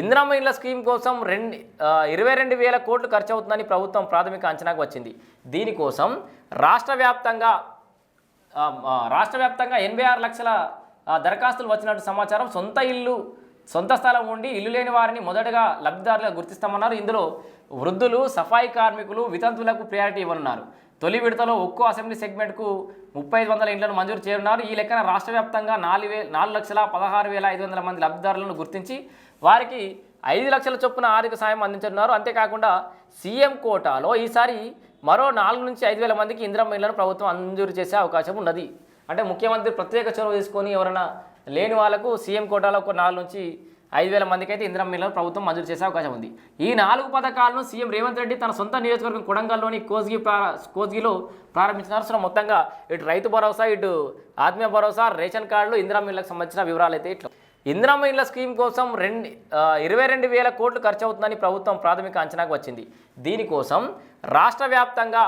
Indiramma scheme కోసం రెండు ఇరవై రెండు వేల కోట్లు ఖర్చు అవుతుందని ప్రభుత్వం ప్రాథమిక అంచనాకు వచ్చింది. దీనికోసం రాష్ట్ర వ్యాప్తంగా రాష్ట్ర వ్యాప్తంగా ఎనభై ఆరు లక్షల దరఖాస్తులు వచ్చినట్టు సమాచారం. సొంత ఇల్లు సొంత స్థలం ఉండి ఇల్లు లేని వారిని మొదటగా లబ్ధిదారులుగా గుర్తిస్తామన్నారు. ఇందులో వృద్ధులు సఫాయి కార్మికులు వితంతువులకు ప్రయారిటీ ఇవ్వనున్నారు. తొలి విడతలో ఒక్కో అసెంబ్లీ సెగ్మెంట్కు ముప్పై ఐదు వందల ఇండ్లను మంజూరు చేయనున్నారు. ఈ లెక్కన రాష్ట్ర వ్యాప్తంగా నాలుగు వే నాలుగు లక్షల పదహారు వేల ఐదు వందల మంది లబ్ధిదారులను గుర్తించి వారికి ఐదు లక్షల చొప్పున ఆర్థిక సాయం అందించనున్నారు. అంతేకాకుండా సీఎం కోటాలో ఈసారి మరో నాలుగు నుంచి ఐదు వేల మందికి ఇందిరమ్మ ఇళ్ళను ప్రభుత్వం మంజూరు చేసే అవకాశం ఉన్నది. అంటే ముఖ్యమంత్రి ప్రత్యేక చొరవ తీసుకొని ఎవరైనా లేని వాళ్ళకు సీఎం కోటాలో ఒక నాలుగు నుంచి ఐదు వేల మందికి అయితే ఇందిరమ్మ ఇళ్ళను ప్రభుత్వం మంజూరు చేసే అవకాశం ఉంది. ఈ నాలుగు పథకాలను సీఎం రేవంత్ రెడ్డి తన సొంత నియోజకవర్గం కొడంగల్లోని కోజ్గి కోజ్గిలో ప్రారంభించినారు. సో మొత్తంగా ఇటు రైతు భరోసా ఇటు ఆత్మీయ భరోసా రేషన్ కార్డులు ఇందిరమ్మ ఇళ్ళకు సంబంధించిన వివరాలు అయితే ఇట్లా ఇందిరమ్మ స్కీమ్ కోసం రెండు ఇరవై రెండు వేల కోట్లు ఖర్చు అవుతుందని ప్రభుత్వం ప్రాథమిక అంచనాకు వచ్చింది. దీనికోసం రాష్ట్ర వ్యాప్తంగా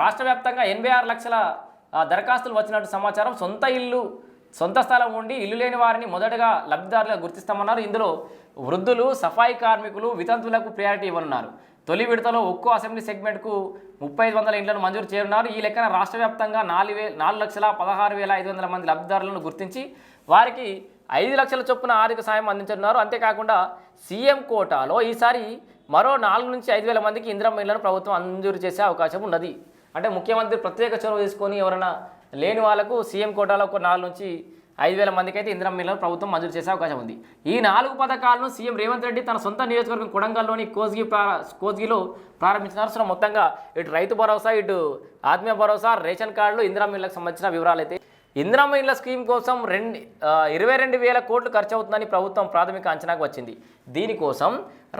రాష్ట్ర వ్యాప్తంగా ఎనభై ఆరు లక్షల దరఖాస్తులు వచ్చినట్టు సమాచారం సొంత ఇల్లు సొంత స్థలం ఉండి ఇల్లు లేని వారిని మొదటగా లబ్ధిదారులుగా గుర్తిస్తామన్నారు. ఇందులో వృద్ధులు సఫాయి కార్మికులు వితంతువులకు ప్రయారిటీ ఇవ్వనున్నారు. తొలి విడతలో ఒక్కో అసెంబ్లీ సెగ్మెంట్కు ముప్పై ఐదు వందల ఇండ్లను మంజూరు చేయనున్నారు. ఈ లెక్కన రాష్ట్ర వ్యాప్తంగా నాలుగు వేల నాలుగు లక్షల పదహారు వేల ఐదు వందల మంది లబ్ధిదారులను గుర్తించి వారికి ఐదు లక్షల చొప్పున ఆర్థిక సాయం అందించనున్నారు. అంతేకాకుండా సీఎం కోటాలో ఈసారి మరో నాలుగు నుంచి ఐదు వేల మందికి ఇంద్రమ్మ ఇళ్ళను ప్రభుత్వం మంజూరు చేసే అవకాశం ఉన్నది. అంటే ముఖ్యమంత్రి ప్రత్యేక చొరవ తీసుకొని ఎవరైనా లేని వాళ్ళకు సీఎం కోటాలో ఒక నాలుగు నుంచి ఐదు వేల మందికి అయితే ఇందిరమ్మ ప్రభుత్వం మంజూరు చేసే అవకాశం ఉంది. ఈ నాలుగు పథకాలను సీఎం రేవంత్ రెడ్డి తన సొంత నియోజకవర్గం కొడంగల్లోని కోజ్గి కోజ్గిలో ప్రారంభించినారు. సో మొత్తంగా ఇటు రైతు భరోసా ఇటు ఆత్మీయ భరోసా రేషన్ కార్డులు ఇందిరా మిల్లకు సంబంధించిన వివరాలు అయితే ఇందిరమ్మ ఇళ్ళ స్కీమ్ కోసం రెండు ఇరవై రెండు వేల కోట్లు ఖర్చు అవుతుందని ప్రభుత్వం ప్రాథమిక అంచనాకు వచ్చింది. దీనికోసం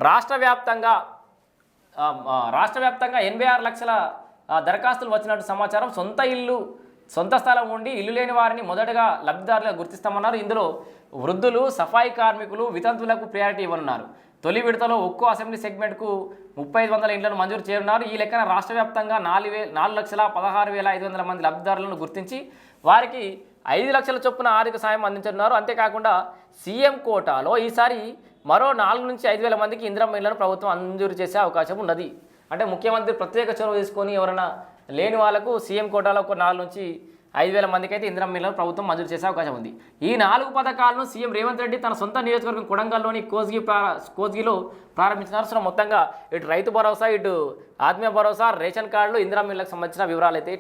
రాష్ట్ర వ్యాప్తంగా రాష్ట్ర వ్యాప్తంగా ఎనభై ఆరు లక్షల దరఖాస్తులు వచ్చినట్టు సమాచారం సొంత ఇల్లు సొంత స్థలం ఉండి ఇల్లు లేని వారిని మొదటగా లబ్ధిదారులుగా గుర్తిస్తామన్నారు. ఇందులో వృద్ధులు సఫాయి కార్మికులు వితంతువులకు ప్రయారిటీ ఇవ్వనున్నారు. తొలి విడతలో ఒక్కో అసెంబ్లీ సెగ్మెంట్కు ముప్పై ఐదు వందల ఇండ్లను మంజూరు చేయనున్నారు. ఈ లెక్కన రాష్ట్ర వ్యాప్తంగా నాలుగు వే నాలుగు లక్షల పదహారు వేల ఐదు వందల మంది లబ్ధిదారులను గుర్తించి వారికి ఐదు లక్షల చొప్పున ఆర్థిక సాయం అందించనున్నారు. అంతేకాకుండా సీఎం కోటాలో ఈసారి మరో నాలుగు నుంచి ఐదు వేల మందికి ఇందిరమ్మ ఇళ్ళను ప్రభుత్వం మంజూరు చేసే అవకాశం ఉన్నది. అంటే ముఖ్యమంత్రి ప్రత్యేక చొరవ తీసుకొని ఎవరైనా లేని వాళ్ళకు సీఎం కోటాలో ఒక నాలుగు నుంచి ఐదు వేల మందికి అయితే ఇందిరా ఇళ్ళను ప్రభుత్వం మంజూరు చేసే అవకాశం ఉంది. ఈ నాలుగు పథకాలను సీఎం రేవంత్ రెడ్డి తన సొంత నియోజకవర్గం కొడంగల్లోని కోజ్గి కోజ్గిలో ప్రారంభించినారు. సో మొత్తంగా ఇటు రైతు భరోసా ఇటు ఆత్మీయ భరోసా రేషన్ కార్డులు ఇందిరా మిల్లకు సంబంధించిన వివరాలు అయితే